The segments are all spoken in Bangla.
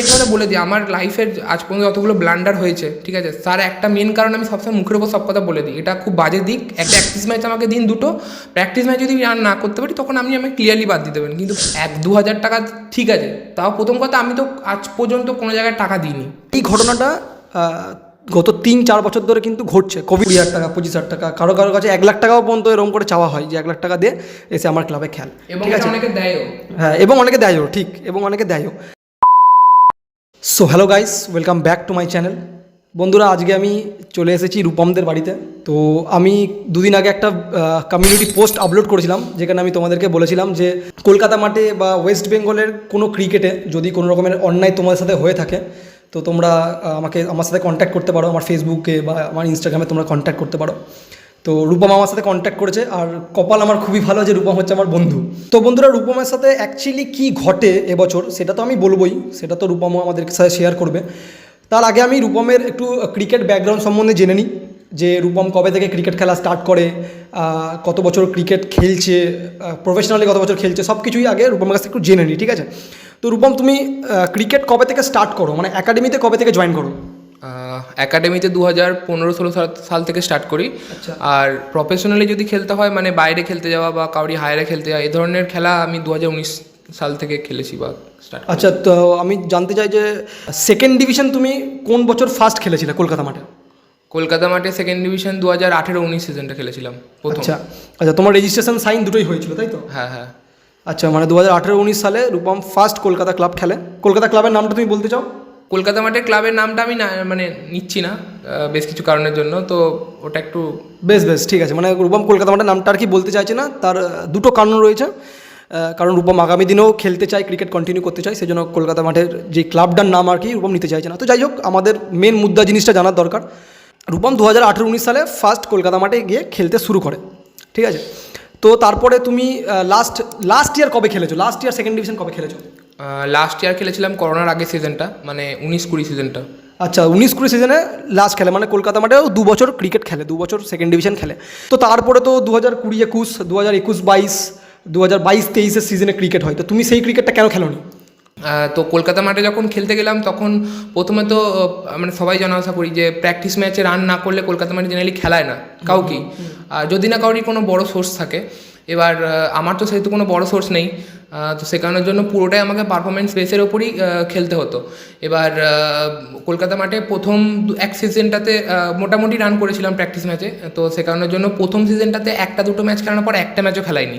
একটা কথা বলে দিই আমার লাইফের আজ পর্যন্ত যতগুলো ব্লান্ডার হয়েছে ঠিক আছে তার একটা মেন কারণ আমি সবসময় মুখের উপর সব কথা বলে দিই। এটা খুব বাজে দিক একটা প্র্যাকটিস ম্যাচ আমাকে দিন দুটো প্র্যাকটিস ম্যাচ যদি রান না করতে পারি তখন আপনি আমাকে ক্লিয়ারলি বাদ দিতে পারেন। কিন্তু এক দু হাজার টাকা ঠিক আছে তাও প্রথম কথা আমি তো আজ পর্যন্ত কোনো জায়গায় টাকা দিইনি। এই ঘটনাটা গত তিন চার বছর ধরে কিন্তু ঘটছে। কোভিড কুড়ি হাজার টাকা পঁচিশ হাজার টাকা কারও কারও কাছে এক লাখ টাকাও পর্যন্ত এরকম করে চাওয়া হয় যে এক লাখ টাকা দিয়ে এসে আমার ক্লাবে খেল। এবং ঠিক আছে? অনেকে দেয়ও। হ্যাঁ এবং অনেকে দেয়ও ঠিক এবং অনেকে দেয়ও। So hello guys welcome back to my channel বন্ধুরা, আজকে আমি চলে এসেছি রূপমদের বাড়িতে। তো আমি দুদিন আগে একটা কমিউনিটি পোস্ট আপলোড করেছিলাম, যেখানে আমি তোমাদেরকে বলেছিলাম যে কলকাতা মাঠে বা ওয়েস্ট বেঙ্গলের কোনো ক্রিকেটে যদি কোনো রকমের অন্যায় তোমাদের সাথে হয়ে থাকে, তো তোমরা আমাকে, আমার সাথে কন্ট্যাক্ট করতে পারো। আমার ফেসবুকে বা আমার ইনস্টাগ্রামে তোমরা কন্ট্যাক্ট করতে পারো। তো রূপম আমার সাথে কন্ট্যাক্ট করেছে আর কপাল আমার খুবই ভালো যে রূপম হচ্ছে আমার বন্ধু। তো বন্ধুরা, রূপমের সাথে অ্যাকচুয়ালি কি ঘটে এবছর সেটা তো আমি বলবোই, সেটা তো রূপমও আমাদের সাথে শেয়ার করবে। তার আগে আমি রূপমের একটু ক্রিকেট ব্যাকগ্রাউন্ড সম্বন্ধে জেনে নিই, যে রূপম কবে থেকে ক্রিকেট খেলা স্টার্ট করে কত বছর ক্রিকেট খেলছে প্রফেশনালি কত বছর খেলছে সব কিছুই আগে রূপমের কাছে একটু জেনে নিই, ঠিক আছে? তো রূপম, তুমি ক্রিকেট কবে থেকে স্টার্ট করো? মানে একাডেমিতে কবে থেকে জয়েন করো? একাডেমিতে দু হাজার পনেরো ষোলো সাল থেকে স্টার্ট করি। আচ্ছা। আর প্রফেশনালি যদি খেলতে হয় মানে বাইরে খেলতে যাওয়া বা কাউরি হায়ারে খেলতে যাওয়া এই ধরনের খেলা আমি দু হাজার উনিশ সাল থেকে খেলেছি বা স্টার্ট আচ্ছা তো আমি জানতে চাই যে সেকেন্ড ডিভিশন তুমি কোন বছর ফার্স্ট খেলেছিলে কলকাতা মাঠে? কলকাতা মাঠে সেকেন্ড ডিভিশন দু হাজার আঠেরো উনিশ সিজনটা খেলেছিলাম প্রথম। আচ্ছা আচ্ছা তোমার রেজিস্ট্রেশন সাইন দুটোই হয়েছিল তাই তো? হ্যাঁ হ্যাঁ। আচ্ছা মানে দু হাজার আঠেরো উনিশ সালে রূপম ফার্স্ট কলকাতা ক্লাব খেলে। কলকাতা ক্লাবের নামটা তুমি বলতে চাও? কলকাতা মাঠে ক্লাবের নামটা আমি না মানে নিচ্ছি না বেশ কিছু কারণের জন্য, তো ওটা একটু বেশ বেশ, ঠিক আছে। মানে রূপম কলকাতা মাঠের নামটা আর কি বলতে চাইছে না, তার দুটো কারণ রয়েছে। কারণ রূপম আগামী দিনেও খেলতে চায়, ক্রিকেট কন্টিনিউ করতে চায় সেই জন্য কলকাতা মাঠের যে ক্লাবটার নাম আর কি রূপম নিতে চাইছে না। তো যাই হোক, আমাদের মেন মুদ্রা জিনিসটা জানার দরকার। রূপম দু হাজার আঠেরো উনিশ সালে ফার্স্ট কলকাতা মাঠে গিয়ে খেলতে শুরু করে, ঠিক আছে? তো তারপরে তুমি লাস্ট লাস্ট ইয়ার কবে খেলেছো? লাস্ট ইয়ার সেকেন্ড ডিভিশন কবে খেলেছো? লাস্ট ইয়ার খেলেছিলাম করোনার আগে সিজনটা মানে উনিশ কুড়ি সিজনটা আচ্ছা উনিশ কুড়ি সিজনে লাস্ট খেলে মানে কলকাতা মাঠেও দু বছর ক্রিকেট খেলে দু বছর সেকেন্ড ডিভিশন খেলে। তো তারপরে তো দু হাজার কুড়ি একুশ দু হাজার একুশ বাইশ দু হাজার বাইশ তেইশের সিজনে ক্রিকেট হয়। তো তুমি সেই ক্রিকেটটা কেন খেলোনি? তো কলকাতা মাঠে যখন খেলতে গেলাম তখন প্রথমে তো মানে সবাই জানা আশা করি যে প্র্যাকটিস ম্যাচে রান না করলে কলকাতা মাঠে জেনারেলি খেলায় না কাউকেই। আর যদি না কাউরি কোনো বড় সোর্স থাকে এবার আমার তো সেহেতু কোনো বড় সোর্স নেই তো কারণের জন্য পুরোটাই আমাকে পারফরমেন্স বেসের ওপরই খেলতে হতো। এবার কলকাতা মাঠে প্রথম এক সিজনটাতে মোটামুটি রান করেছিলাম প্র্যাকটিস ম্যাচে তো সে কারণের জন্য প্রথম সিজনটাতে একটা দুটো ম্যাচ খেলানোর পর একটা ম্যাচও খেলাইনি।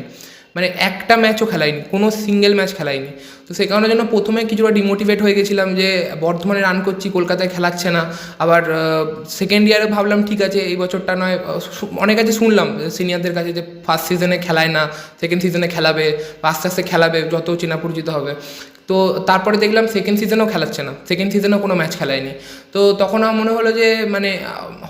মানে একটা ম্যাচও খেলায়নি, কোনো সিঙ্গেল ম্যাচ খেলায়নি। তো সেই কারণে জন্য প্রথমে কিছুটা ডিমোটিভেট হয়ে গেছিলাম যে, বর্ধমানে রান করছি, কলকাতায় খেলাচ্ছে না। আবার সেকেন্ড ইয়ারে ভাবলাম, ঠিক আছে, এই বছরটা নয় অনেক কাছে শুনলাম সিনিয়রদের কাছে যে ফার্স্ট সিজনে খেলায় না সেকেন্ড সিজনে খেলাবে, আস্তে আস্তে খেলাবে, যত চেনা পরিচিত হবে। তো তারপরে দেখলাম সেকেন্ড সিজনেও খেলাচ্ছে না। সেকেন্ড সিজনেও কোনো ম্যাচ খেলায়নি। তো তখন আমার মনে হলো যে মানে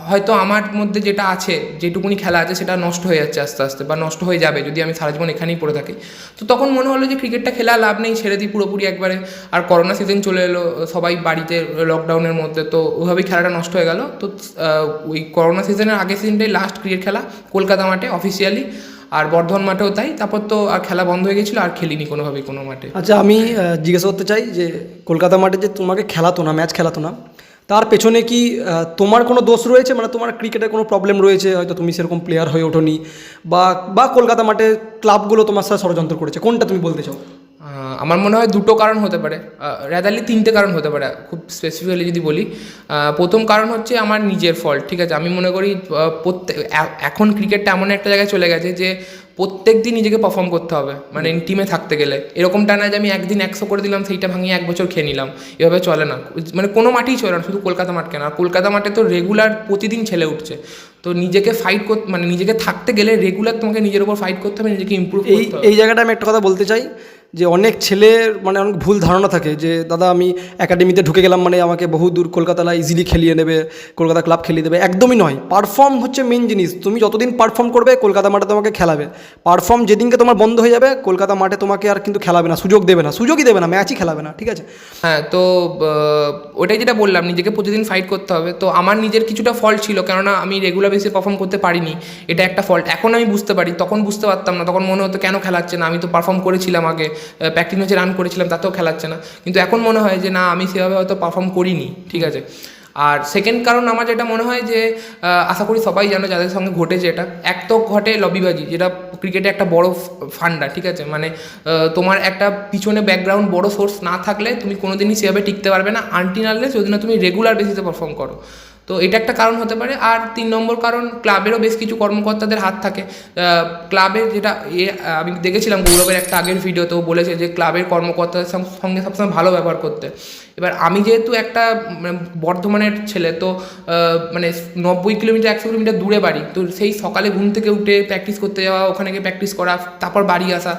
হয়তো আমার মধ্যে যেটা আছে, যেটুকুনি খেলা আছে, সেটা নষ্ট হয়ে যাচ্ছে আস্তে আস্তে বা নষ্ট হয়ে যাবে যদি আমি সারা জীবন এখানেই পড়ে থাকি। তো তখন মনে হলো যে ক্রিকেটটা খেলা লাভ নেই, ছেড়ে দিই পুরোপুরি একবারে। আর করোনা সিজন চলে এলো, সবাই বাড়িতে লকডাউনের মধ্যে, তো ওইভাবেই খেলাটা নষ্ট হয়ে গেল। তো ওই করোনা সিজনের আগের সিজনটাই লাস্ট ক্রিকেট খেলা, কলকাতা মাঠে অফিসিয়ালি আর বর্ধমান মাঠেও তাই, তারপর তো আর খেলা বন্ধ হয়ে গেছিল, আর খেলিনি কোনোভাবেই কোনো মাঠে। আচ্ছা আমি জিজ্ঞেস করতে চাই যে কলকাতা মাঠে যে তোমাকে খেলাতো না, ম্যাচ খেলাতো না, তার পেছনে কি তোমার কোনো দোষ রয়েছে? মানে তোমার ক্রিকেটের কোনো প্রবলেম রয়েছে? হয়তো তুমি সেরকম প্লেয়ার হয়ে ওঠোনি, বা বা কলকাতা মাঠে ক্লাবগুলো তোমার সাথে ষড়যন্ত্র করেছে, কোনটা তুমি বলতে চাও? আমার মনে হয় দুটো কারণ হতে পারে রেদারলি তিনটে কারণ হতে পারে খুব স্পেসিফিক্যালি যদি বলি। প্রথম কারণ হচ্ছে আমার নিজের ফল্ট ঠিক আছে? আমি মনে করি প্রত্যেক এখন ক্রিকেটটা এমন একটা জায়গায় চলে গেছে যে প্রত্যেক দিন নিজেকে পারফর্ম করতে হবে মানে টিমে থাকতে গেলে। এরকমটা না যে আমি একদিন একশো করে দিলাম সেইটা ভাঙিয়ে এক বছর খেয়ে নিলাম এভাবে চলে না। মানে কোনো মাঠেই চলে না শুধু কলকাতা মাঠ কেন? আর কলকাতা মাঠে তো রেগুলার প্রতিদিন ছেলে উঠছে। তো নিজেকে ফাইট করতে মানে নিজেকে থাকতে গেলে রেগুলার তোমাকে নিজের উপর ফাইট করতে হবে নিজেকে ইম্প্রুভ এই এই জায়গাটা আমি একটা কথা বলতে চাই। যে অনেক ছেলের মানে অনেক ভুল ধারণা থাকে যে, দাদা, আমি একাডেমিতে ঢুকে গেলাম মানে আমাকে বহু দূর কলকাতালা ইজিলি খেলিয়ে নেবে, কলকাতা ক্লাব খেলিয়ে দেবে। একদমই নয়। পারফর্ম হচ্ছে মেন জিনিস। তুমি যতদিন পারফর্ম করবে, কলকাতা মাঠে তোমাকে খেলাবে। পারফর্ম যেদিনকে তোমার বন্ধ হয়ে যাবে, কলকাতা মাঠে তোমাকে আর কিন্তু খেলাবে না, সুযোগ দেবে না, সুযোগই দেবে না ম্যাচই খেলাবে না, ঠিক আছে? হ্যাঁ তো ওটাই যেটা বললাম, নিজেকে প্রতিদিন ফাইট করতে হবে। তো আমার নিজের কিছুটা ফল্ট ছিল, কেননা আমি রেগুলার বেসে পারফর্ম করতে পারিনি। এটা একটা ফল্ট এখন আমি বুঝতে পারি, তখন বুঝতে পারতাম না, তখন মনে হতো কেন খেলাচ্ছে না? আমি তো পারফর্ম করেছিলাম আগে। প্র্যাকটিস ম্যাচে রান করেছিলাম, তাতেও খেলাচ্ছে না। কিন্তু এখন মনে হয় যে, না, আমি সেভাবে হয়তো পারফর্ম করিনি, ঠিক আছে? আর সেকেন্ড কারণ আমার যেটা মনে হয় যে আশা করি সবাই জানো যাদের সঙ্গে ঘটেছে এটা। এক তো ঘটে লবিবাজি, যেটা ক্রিকেটে একটা বড় ফান্ডা, ঠিক আছে? মানে তোমার একটা পিছনে ব্যাকগ্রাউন্ড বড় সোর্স না থাকলে তুমি কোনোদিনই সেভাবে টিকতে পারবে না। আনটিন আনলেস যদি না তুমি রেগুলার বেসিসে পারফর্ম করো। তো এটা একটা কারণ হতে পারে। আর তিন নম্বর কারণ, ক্লাবেরও বেশ কিছু কর্মকর্তাদের হাত থাকে। ক্লাবের যেটা এ, আমি দেখেছিলাম গৌরবের একটা আগের ভিডিওতেও বলেছে যে ক্লাবের কর্মকর্তাদের সঙ্গে সবসময় ভালো ব্যবহার করতে। এবার আমি যেহেতু একটা মানে বর্ধমানের ছেলে, তো মানে নব্বই কিলোমিটার, একশো কিলোমিটার দূরে বাড়ি, তো সেই সকালে ঘুম থেকে উঠে প্র্যাকটিস করতে যাওয়া, ওখানে গিয়ে প্র্যাকটিস করা, তারপর বাড়ি আসা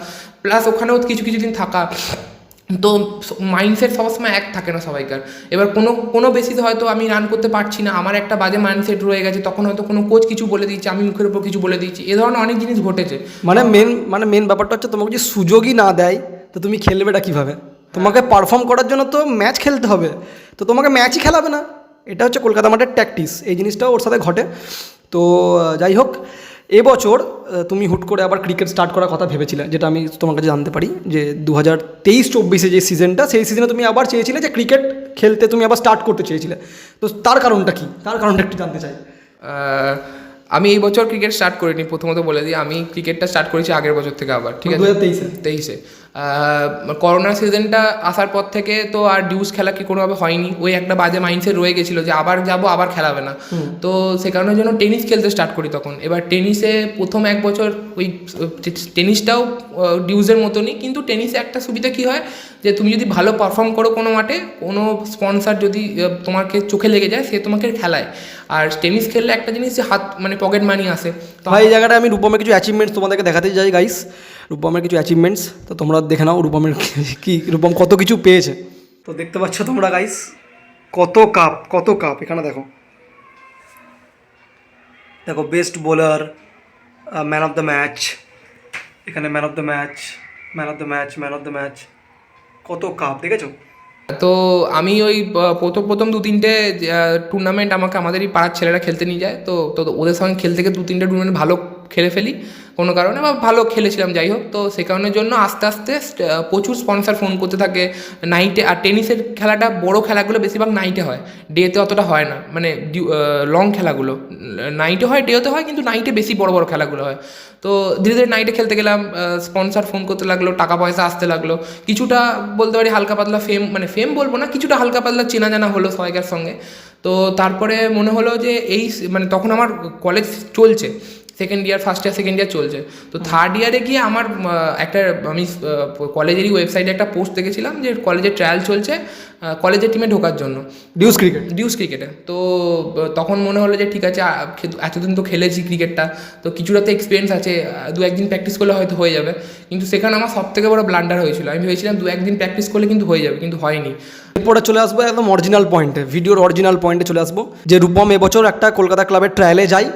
প্লাস ওখানেও কিছু কিছু দিন থাকা। তো মাইন্ডসেট সবসময় এক থাকে না সবাইকার। এবার কোনো কোনো বেসিসে হয়তো আমি রান করতে পারছি না আমার একটা বাজে মাইন্ডসেট রয়ে গেছে তখন হয়তো কোনো কোচ কিছু বলে দিচ্ছে আমি মুখের উপর কিছু বলে দিচ্ছি এ ধরনের অনেক জিনিস ঘটেছে। মানে মেন মানে মেন ব্যাপারটা হচ্ছে তোমাকে যদি সুযোগই না দেয় তো তুমি খেলবেটা কীভাবে? তোমাকে পারফর্ম করার জন্য তো ম্যাচ খেলতে হবে। তো তোমাকে ম্যাচই খেলাবে না। এটা হচ্ছে কলকাতা মাঠের ট্যাকটিস এই জিনিসটাও ওর সাথে ঘটে। তো যাই হোক এবছর তুমি হুট করে আবার ক্রিকেট স্টার্ট করার কথা ভেবেছিলে যেটা আমি তোমার কাছে জানতে পারি যে দু হাজার তেইশ চব্বিশে যে সিজনটা সেই সিজনে তুমি আবার চেয়েছিলে যে ক্রিকেট খেলতে তুমি আবার স্টার্ট করতে চেয়েছিলে। তো তার কারণটা কি? তার কারণটা একটু জানতে চাই। আমি এই বছর ক্রিকেট স্টার্ট করিনি প্রথমত বলে দিই আমি ক্রিকেটটা স্টার্ট করেছি আগের বছর থেকে আবার ঠিক আছে? দু হাজার তেইশে। তেইশে। করোনা সিজনটা আসার পর থেকে তো আর ডিউস খেলা কি কোনোভাবে হয়নি। ওই একটা বাজে মাইন্ডসেট রয়ে গেছিল যে আবার যাব আবার খেলাবে না। তো সে কারণের জন্য টেনিস খেলতে স্টার্ট করি তখন। এবার টেনিসে প্রথম এক বছর ওই টেনিসটাও ডিউজের মতনই। কিন্তু টেনিসে একটা সুবিধা কি হয় যে তুমি যদি ভালো পারফর্ম করো কোনো মাঠে কোনো স্পন্সার যদি তোমাকে চোখে লেগে যায় সে তোমাকে খেলায়। আর টেনিস খেললে একটা জিনিস যে হাত মানে পকেট মানি আসে। তো ভাই এই জায়গাটা আমি রূপমে কিছু অ্যাচিভমেন্টস তোমাদেরকে দেখাতে চাই গাইস রূপমের কিছু অ্যাচিভমেন্টস তো তোমরা দেখে নাও রূপমের কি রূপম কত কিছু পেয়েছে। তো দেখতে পাচ্ছ তোমরা গাইস কত কাপ কত কাপ এখানে দেখো। দেখো best bowler man of the match এখানে man of the match man of the match man of the match কত কাপ দেখেছ? তো আমি ওই প্রথম প্রথম দু তিনটে টুর্নামেন্ট আমাকে আমাদেরই পাড়ার ছেলেরা খেলতে নিয়ে যায় তো তো ওদের সঙ্গে খেলতে গিয়ে দু তিনটে টুর্নামেন্ট ভালো খেলে ফেলি, কোনো কারণে বা ভালো খেলেছিলাম, যাই হোক। তো সে কারণের জন্য আস্তে আস্তে প্রচুর স্পন্সার ফোন করতে থাকে। নাইটে আর টেনিসের খেলাটা, বড় খেলাগুলো বেশিরভাগ নাইটে হয়। ডেতে অতটা হয় না। মানে লং খেলাগুলো। নাইটে হয় ডেতে হয়, কিন্তু নাইটে বেশি বড় বড় খেলাগুলো হয়। তো ধীরে ধীরে নাইটে খেলতে গেলাম স্পন্সার ফোন করতে লাগল টাকা পয়সা আসতে লাগল। কিছুটা বলতে পারি হালকা পাতলা ফেম মানে ফেম বলব না, কিছুটা হালকা পাতলা চেনা জানা হলো সবাইকার সঙ্গে। তো তারপরে মনে হলো যে, এই মানে তখন আমার কলেজ চলছে। Second year first year second year চলছে। তো থার্ড ইয়ারে গিয়ে আমার একটা আমি কলেজেরই ওয়েবসাইটে একটা পোস্ট দেখেছিলাম যে কলেজের ট্রায়াল চলছে কলেজের টিমে ঢোকার জন্য। ডিউস ক্রিকেট ডিউস ক্রিকেটে তো তখন মনে হলো যে ঠিক আছে এতদিন তো খেলেছি ক্রিকেটটা তো কিছুটা তো এক্সপিরিয়েন্স আছে দু একদিন প্র্যাকটিস করলে হয়তো হয়ে যাবে। কিন্তু সেখানে আমার সব থেকে বড় ব্লান্ডার হয়েছিল। আমি ভেবেছিলাম দু একদিন প্র্যাকটিস করলে কিন্তু হয়ে যাবে কিন্তু হয়নি। এরপরে চলে আসব একদম অরিজিনাল পয়েন্টে ভিডিওর অরিজিনাল পয়েন্টে চলে আসব। যে রূপম এবছর একটা কলকাতা ক্লাবের ট্রায়ালে যায়।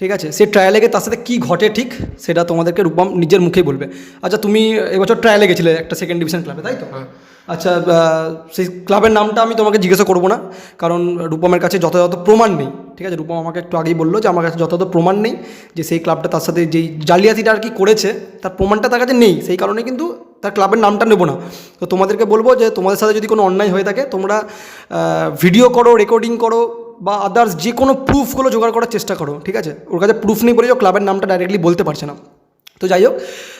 ঠিক আছে? সেই ট্রায়ালে গিয়ে তার সাথে কী ঘটে ঠিক সেটা তোমাদেরকে রূপম নিজের মুখেই বলবে। আচ্ছা তুমি এবছর ট্রায়ালে গেছিলে একটা সেকেন্ড ডিভিশন ক্লাবে তাই তো? হ্যাঁ। আচ্ছা সেই ক্লাবের নামটা আমি তোমাকে জিজ্ঞাসা করব না কারণ রূপমের কাছে যথাযথ প্রমাণ নেই ঠিক আছে? রূপম আমাকে একটু আগেই বলল যে আমার কাছে যথাযথ প্রমাণ নেই যে সেই ক্লাবটা তার সাথে যেই জালিয়াতিটা আর কি করেছে তার প্রমাণটা তার কাছে নেই সেই কারণে কিন্তু তার ক্লাবের নামটা নেব না। তো তোমাদেরকে বলব যে তোমাদের সাথে যদি কোনো অন্যায় হয়ে থাকে তোমরা ভিডিও করো রেকর্ডিং করো বা আদার্স যে কোনো প্রুফগুলো জোগাড় করার চেষ্টা করো ঠিক আছে? ওর কাছে প্রুফ নেই বলে যে ক্লাবের নামটা ডাইরেক্টলি বলতে পারছে না। তো যাই হোক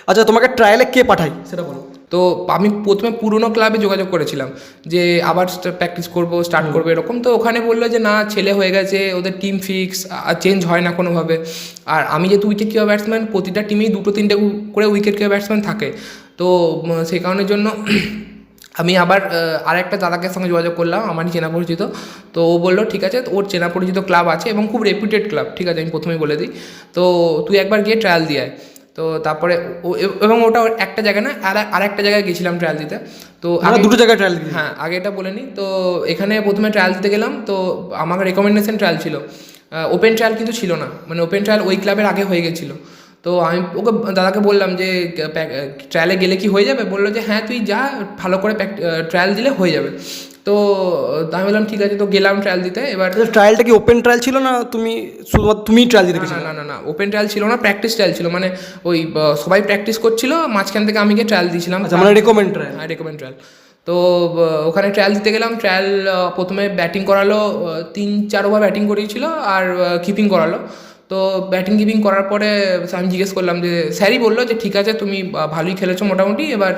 আচ্ছা তোমাকে ট্রায়ালে কে পাঠাই সেটা বলো। তো আমি প্রথমে পুরনো ক্লাবে যোগাযোগ করেছিলাম যে আবার প্র্যাকটিস করব স্টার্ট করব এরকম তো ওখানে বলল যে না ছেলে হয়ে গেছে ওদের টিম ফিক্স আর চেঞ্জ হয় না কোনোভাবে। আর আমি যেহেতু উইকেট কিপার ব্যাটসম্যান প্রতিটা টিমেই দুটো তিনটে করে উইকেট কিপার ব্যাটসম্যান থাকে। তো সেই কারণের জন্য আমি আবার আর একটা দাদাকে সঙ্গে যোগাযোগ করলাম আমারই চেনা পরিচিত। তো ও বলল ঠিক আছে। ওর চেনা পরিচিত ক্লাব আছে এবং খুব রেপুটেড ক্লাব ঠিক আছে আমি প্রথমেই বলে দিই। তো তুই একবার গিয়ে ট্রায়াল দিয়ে আয়। তো তারপরে ও- এবং ওটা একটা জায়গায় না আর আর একটা জায়গায় গেছিলাম ট্রায়াল দিতে। তো আমরা দুটো জায়গায় ট্রায়াল দিই হ্যাঁ আগে এটা বলে নিই। তো এখানে প্রথমে ট্রায়াল দিতে গেলাম। তো আমার রেকমেন্ডেশন ট্রায়াল ছিল। ওপেন ট্রায়াল কিন্তু ছিল না। মানে ওপেন ট্রায়াল ওই ক্লাবের আগে হয়ে গেছিল। তো আমি ওকে দাদাকে বললাম যে ট্রায়ালে গেলে কি হয়ে যাবে? বলল যে হ্যাঁ তুই যা ভালো করে ট্রায়াল দিলে হয়ে যাবে। তো আমি বললাম ঠিক আছে। তো গেলাম ট্রায়াল দিতে। এবার ট্রায়ালটা কি ওপেন ট্রায়াল ছিল না তুমি শুধুমাত্র তুমিই ট্রায়াল দিতে না না না না ওপেন ট্রায়াল ছিল না প্র্যাকটিস ট্রায়াল ছিল। মানে ওই সবাই প্র্যাকটিস করছিল মাঝখান থেকে আমি গিয়ে ট্রায়াল দিয়েছিলাম। আচ্ছা মানে রেকমেন্ড ট্রায়াল হ্যাঁ রেকমেন্ড ট্রায়াল তো ওখানে ট্রায়াল দিতে গেলাম। ট্রায়াল প্রথমে ব্যাটিং করালো তিন চার ওভার ব্যাটিং করিয়েছিল আর কিপিং করালো। তো ব্যাটিং কিপিং করার পরে আমি জিজ্ঞেস করলাম যে, স্যারই বলল যে, ঠিক আছে, তুমি ভালোই খেলেছো মোটামুটি, এবার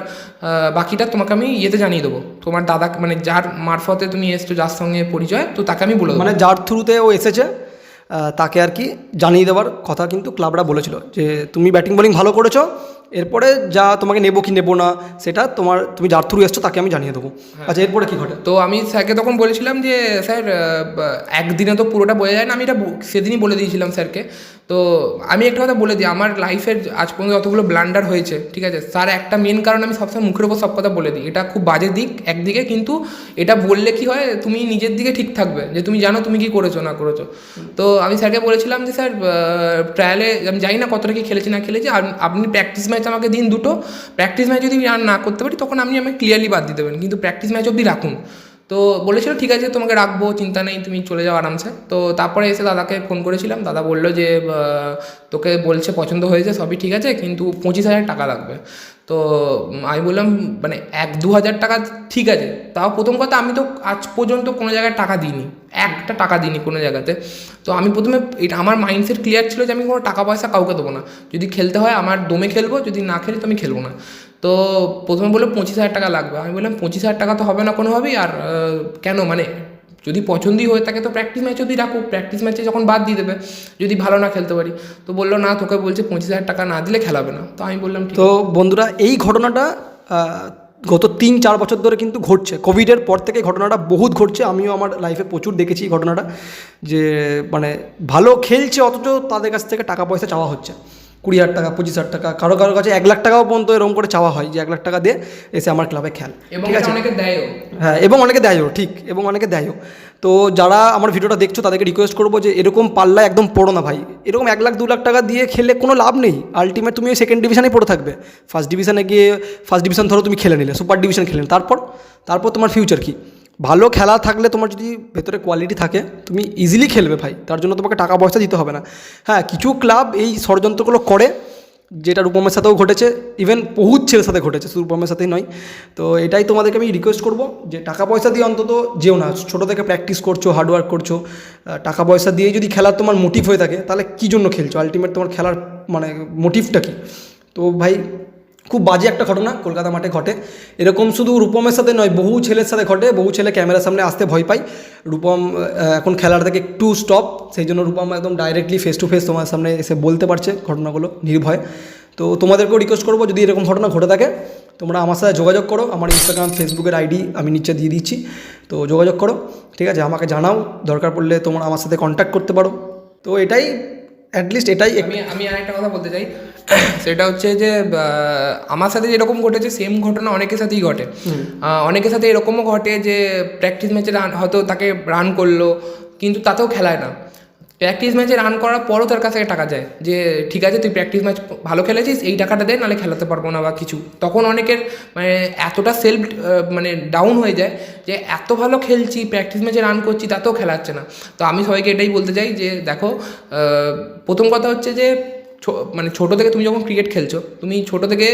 বাকিটা তোমাকে আমি ইয়েতে জানিয়ে দেবো। তোমার দাদা মানে যার মারফতে তুমি এসছো, যার সঙ্গে পরিচয়, তো তাকে আমি বলে মানে যার থ্রুতে ও এসেছে তাকে আর কি জানিয়ে দেওয়ার কথা কিন্তু ক্লাবরা বলেছিল যে তুমি ব্যাটিং বোলিং ভালো করেছ এরপরে যা তোমাকে নেব কি নেব না সেটা তোমার তুমি যার থ্রু এসছো তাকে আমি জানিয়ে দেবো। আচ্ছা এরপরে কী ঘটে? তো আমি স্যারকে তখন বলেছিলাম যে স্যার একদিনে তো পুরোটা বোঝা যায় না। আমি এটা সেদিনই বলে দিয়েছিলাম স্যারকে। তো আমি একটা কথা বলে দিই, আমার লাইফের আজ পর্যন্ত যতগুলো ব্লান্ডার হয়েছে, ঠিক আছে স্যার একটা মেন কারণ আমি সবসময় মুখের ওপর সব কথা বলে দিই। এটা খুব বাজে দিক একদিকে, কিন্তু এটা বললে কি হয়, তুমি নিজের দিকে ঠিক থাকবে যে তুমি জানো তুমি কি করেছ, না করেছ। তো আমি স্যারকে বলেছিলাম যে, স্যার ট্রায়ালে আমি জানি না কতটা কি খেলেছি, না খেলেছি, আর আপনি প্র্যাকটিস ম্যাচ আমাকে দিন দুটো। প্র্যাকটিস ম্যাচ যদি রান না করতে পারি, তখন আপনি আমাকে ক্লিয়ারলি বাদ দিয়ে দেবেন। কিন্তু প্র্যাকটিস ম্যাচ অবধি রাখুন। তো বলেছিল, ঠিক আছে, তোমাকে রাখব, চিন্তা নেই, তুমি চলে যাও আরামসে। তো তারপরে এসে দাদাকে ফোন করেছিলাম। দাদা বলল যে তোকে বলছে পছন্দ হয়েছে, সবই ঠিক আছে, কিন্তু পঁচিশ হাজার টাকা লাগবে। তো আমি বললাম মানে এক দু হাজার টাকা ঠিক আছে, তাও প্রথম কথা আমি তো আজ পর্যন্ত কোনো জায়গায় টাকা দিইনি। একটা টাকা দিইনি কোনো জায়গাতে। তো আমি প্রথমে এটা আমার মাইন্ডসেট ক্লিয়ার ছিল যে আমি কোনো টাকা পয়সা কাউকে দেবো না। যদি খেলতে হয় আমার দমে খেলব যদি না খেলি তো আমি খেলব না। তো প্রথমে বলল পঁচিশ হাজার টাকা লাগবে। আমি বললাম পঁচিশ হাজার টাকা তো হবে না কোনোভাবেই আর কেন? মানে যদি পছন্দই হয়ে থাকে তো প্র্যাকটিস ম্যাচ যদি রাখো প্র্যাকটিস ম্যাচে যখন বাদ দিয়ে দেবে যদি ভালো না খেলতে পারি। তো বলল না তোকে বলছে পঁচিশ হাজার টাকা না দিলে খেলাবে না। তো আমি বললাম তো বন্ধুরা এই ঘটনাটা গত তিন চার বছর ধরে কিন্তু ঘটছে। কোভিডের পর থেকে ঘটনাটা বহুত ঘটছে। আমিও আমার লাইফে প্রচুর দেখেছি ঘটনাটা। যে মানে ভালো খেলছে অথচ তাদের কাছ থেকে টাকা পয়সা চাওয়া হচ্ছে। কুড়ি হাজার টাকা পঁচিশ হাজার টাকা কারও কারও কাছে এক লাখ টাকাও পর্যন্ত এরকম করে চাওয়া হয় যে এক লাখ টাকা দিয়ে এসে আমার ক্লাবে খেল। ঠিক আছে? অনেকে দেয়ও। হ্যাঁ এবং অনেকে দেয়ও ঠিক। এবং অনেকে দেয়ও। তো যারা আমার ভিডিওটা দেখছ, তাদেরকে রিকোয়েস্ট করব যে এরকম পাল্লা একদম পড়ো না ভাই। এরকম এক লাখ, দু লাখ টাকা দিয়ে খেলে কোনো লাভ নেই। আলটিমেট তুমি সেকেন্ড ডিভিশনেই পড়ে থাকবে। ফার্স্ট ডিভিশনে গিয়ে ফার্স্ট ডিভিশন ধরো তুমি খেলে নিলে সুপার ডিভিশন খেলে তারপর তারপর তোমার ফিউচার কি? ভালো খেলা থাকলে তোমার যদি ভেতরে কোয়ালিটি থাকে, তুমি ইজিলি খেলবে ভাই। তার জন্য তোমাকে টাকা পয়সা দিতে হবে না। হ্যাঁ কিছু ক্লাব এই ষড়যন্ত্রগুলো করে যেটা রূপমের সাথেও ঘটেছে ইভেন বহুত ছেলের সাথে ঘটেছে রূপমের সাথেই নয়। তো এটাই তোমাদেরকে আমি রিকোয়েস্ট করব যে টাকা পয়সা দিয়ে অন্তত যেও না, ছোটো থেকে প্র্যাকটিস করছ হার্ডওয়ার্ক করছ টাকা পয়সা দিয়ে যদি খেলার তোমার মোটিভ হয়ে থাকে, তাহলে কী জন্য খেলছো? আলটিমেট তোমার খেলার মানে মোটিভটা কী? তো ভাই খুব বাজে একটা ঘটনা, কলকাতা মাঠে ঘটে। এরকম শুধু রূপমের সাথে নয়, বহু ছেলের সাথে ঘটে, বহু ছেলে ক্যামেরার সামনে আসতে ভয় পায়। রূপম এখন খেলার থেকে একটু স্টপ সেই জন্য রূপম একদম ডাইরেক্টলি ফেস টু ফেস তোমার সামনে এসে বলতে পারছে ঘটনাগুলো নির্ভয়। তো তোমাদেরকেও রিকোয়েস্ট করব, যদি এরকম ঘটনা ঘটে থাকে, তোমরা আমার সাথে যোগাযোগ করো, আমার ইনস্টাগ্রাম ফেসবুকের আইডি আমি নিচে দিয়ে দিচ্ছি। তো যোগাযোগ করো, ঠিক আছে? আমাকে জানাও, দরকার পড়লে তোমরা আমার সাথে কন্ট্যাক্ট করতে পারো। তো এটাই অ্যাটলিস্ট এটাই আমি আমি আরেকটা কথা বলতে চাই। সেটা হচ্ছে যে আমার সাথে যেরকম ঘটেছে সেম ঘটনা অনেকের সাথেই ঘটে। অনেকের সাথে এরকমও ঘটে যে প্র্যাকটিস ম্যাচে রান হয়তো তাকে রান করল কিন্তু তাতেও খেলায় না। প্র্যাকটিস ম্যাচে রান করার পরও তার কাছে টাকা যায় যে ঠিক আছে তুই প্র্যাকটিস ম্যাচ ভালো খেলেছিস এই টাকাটা দে নাহলে খেলাতে পারব না বা কিছু। তখন অনেকের মানে এতটা সেলফ মানে ডাউন হয়ে যায় যে এত ভালো খেলছি প্র্যাকটিস ম্যাচে রান করছি তাতেও খেলাচ্ছে না। তো আমি সবাইকে এটাই বলতে চাই যে দেখো প্রথম কথা হচ্ছে যে মানে ছোটো থেকে তুমি যখন ক্রিকেট খেলছো তুমি ছোটো থেকে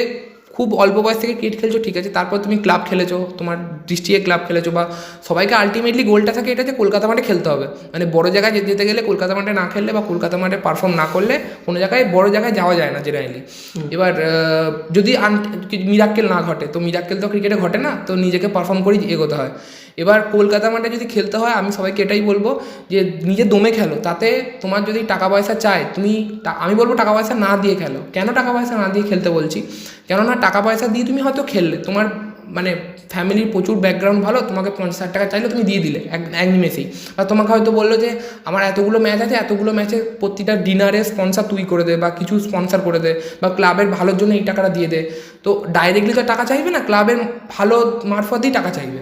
খুব অল্প বয়স থেকে ক্রিকেট খেলছো ঠিক আছে। তারপর তুমি ক্লাব খেলেছো তোমার ডিস্ট্রিক্টে ক্লাব খেলেছো বা সবাইকে আলটিমেটলি গোলটা থাকে এটা যে কলকাতা মাঠে খেলতে হবে। মানে বড় জায়গায় যেতে যেতে গেলে কলকাতা মাঠে না খেললে বা কলকাতা মাঠে পারফর্ম না করলে কোনো জায়গায় বড় জায়গায় যাওয়া যায় না জেনারেলি এবার যদি মিরাক্কেল না ঘটে তো মিরাক্কেল তো ক্রিকেটে ঘটে না তো নিজেকে পারফর্ম করেই এগোতে হয়। এবার কলকাতা মাঠে যদি খেলতে হয় আমি সবাইকে এটাই বলব যে নিজে দমে খেলো তাতে তোমার যদি টাকা পয়সা চায় তুমি আমি বলব টাকা পয়সা না দিয়ে খেলো। কেন টাকা পয়সা না দিয়ে খেলতে বলছি? কেননা টাকা পয়সা দিয়ে তুমি হয়তো খেললে। তোমার মানে ফ্যামিলির প্রচুর ব্যাকগ্রাউন্ড ভালো, তোমাকে পঞ্চাশ হাজার টাকা চাইলে তুমি দিয়ে দিলে এক এক নিমেষেই। বা তোমাকে হয়তো বলল যে, আমার এতগুলো ম্যাচ আছে, এতগুলো ম্যাচে প্রতিটা ডিনারে স্পন্সার তুই করে দে বা কিছু স্পন্সার করে দে বা ক্লাবের ভালোর জন্য এই টাকাটা দিয়ে দে। তো ডাইরেক্টলি তো টাকা চাইবে না ক্লাবের ভালো মারফতেই টাকা চাইবে।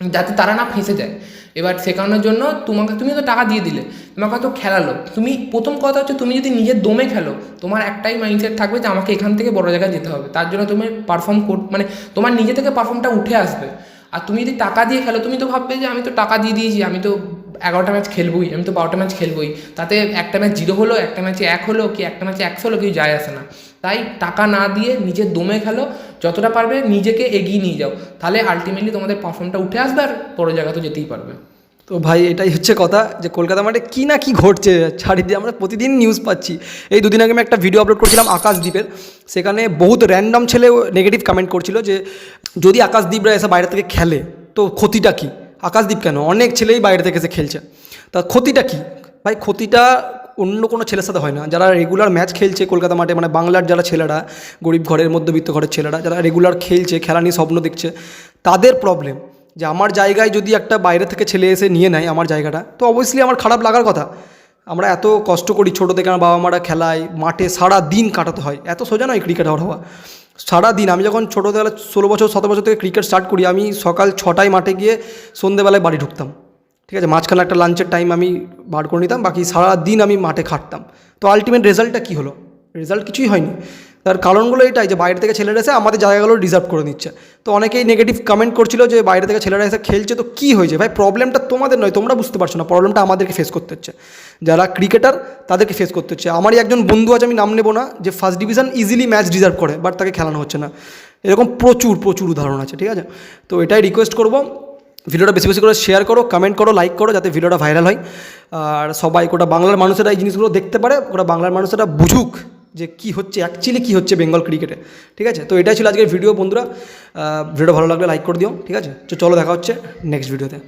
যাতে তারা না ফেঁসে যায়। এবার শেখানোর জন্য তোমাকে, তুমি তো টাকা দিয়ে দিলে, তোমাকে হয়তো খেলালো। তুমি, প্রথম কথা হচ্ছে তুমি যদি নিজের দমে খেলো, তোমার একটাই মাইন্ডসেট থাকবে যে আমাকে এখান থেকে বড় জায়গায় যেতে হবে। তার জন্য তুমি পারফর্ম কর মানে তোমার নিজে থেকে পারফর্মটা উঠে আসবে। আর তুমি যদি টাকা দিয়ে খেলো, তুমি তো ভাববে যে আমি তো টাকা দিয়ে দিয়েছি, আমি তো এগারোটা ম্যাচ খেলবই, আমি তো বারোটা ম্যাচ খেলবই। তাতে একটা ম্যাচ জিরো হলো, একটা ম্যাচে এক হলো, কি একটা ম্যাচে একশো হলো কিছু যায় আসে না। তাই টাকা না দিয়ে নিজের দমে খেলো, যতটা পারবে নিজেকে এগিয়ে নিয়ে যাও। তাহলে আলটিমেটলি তোমাদের পারফর্মটা উঠে আসবে আর বড় জায়গা তো যেতেই পারবে। তো ভাই, এটাই হচ্ছে কথা যে কলকাতা মাঠে কী না কি ঘটছে, চারিদিকে আমরা প্রতিদিন নিউজ পাচ্ছি। এই দুদিন আগে আমি একটা ভিডিও আপলোড করছিলাম আকাশদ্বীপের। সেখানে বহুত র্যান্ডম ছেলে নেগেটিভ কমেন্ট করছিল যে, যদি আকাশদ্বীপরা এসে বাইরে থেকে খেলে, তো ক্ষতিটা কী? আকাশদ্বীপ কেন? অনেক ছেলেই বাইরে থেকে এসে খেলছে। তা ক্ষতিটা কী? ভাই, ক্ষতিটা অন্য কোনো ছেলের সাথে হয় না। যারা রেগুলার ম্যাচ খেলছে কলকাতা মাঠে মানে বাংলার যারা ছেলেরা, গরিব ঘরের, মধ্যবিত্ত ঘরের ছেলেরা, যারা রেগুলার খেলছে, খেলা নিয়ে স্বপ্ন দেখছে, তাদের প্রবলেম যে আমার জায়গায় যদি একটা বাইরে থেকে ছেলে এসে নিয়ে নেয় আমার জায়গাটা, তো অবভিয়াসলি আমার খারাপ লাগার কথা। আমরা এত কষ্ট করি ছোটো থেকে আমার বাবা মারা খেলায়, মাঠে সারা দিন কাটাতে হয়। এত সোজা নয় ক্রিকেটার হওয়া। সারা দিন আমি যখন ছোটোবেলা ষোলো বছর, সতেরো বছর থেকে ক্রিকেট স্টার্ট করি, আমি সকাল ছটায় মাঠে গিয়ে সন্ধেবেলায় বাড়ি ঢুকতাম। ঠিক আছে? মাঝখানে একটা লাঞ্চের টাইম আমি বার করে নিতাম, বাকি সারা দিন আমি মাঠে খাটতাম। তো আলটিমেট রেজাল্টটা কী হলো? রেজাল্ট কিছুই হয়নি। তার কারণগুলো এটাই যে বাইরে থেকে ছেলেরা এসে আমাদের জায়গাগুলো রিজার্ভ করে নিচ্ছে। তো অনেকেই নেগেটিভ কমেন্ট করছিল যে বাইরে থেকে ছেলেরা এসে খেলছে, তো কী হয়েছে? ভাই প্রবলেমটা তোমাদের নয়, তোমরা বুঝতে পারছ না। প্রবলেমটা আমাদেরকে ফেস করতে হচ্ছে। যারা ক্রিকেটার তাদেরকে ফেস করতে হচ্ছে। আমারই একজন বন্ধু আছে, আমি নাম নেব না, যে first division easily match reserve করে বাট তাকে খেলানো হচ্ছে না। এরকম প্রচুর প্রচুর উদাহরণ আছে, ঠিক আছে? তো এটাই রিকোয়েস্ট করব। ভিডিওটা বেশি বেশি করে শেয়ার করো কমেন্ট করো লাইক করো যাতে ভিডিওটা ভাইরাল হয়। আর সবাই গোটা বাংলার মানুষেরা এই জিনিসগুলো দেখতে পারে, গোটা বাংলার মানুষেরা বুঝুক যে কী হচ্ছে অ্যাকচুয়ালি কী হচ্ছে বেঙ্গল ক্রিকেটে ঠিক আছে? তো এটাই ছিল আজকের ভিডিও বন্ধুরা। ভিডিও ভালো লাগলে লাইক করে দিও, ঠিক আছে? তো চলো দেখা হচ্ছে নেক্সট ভিডিওতে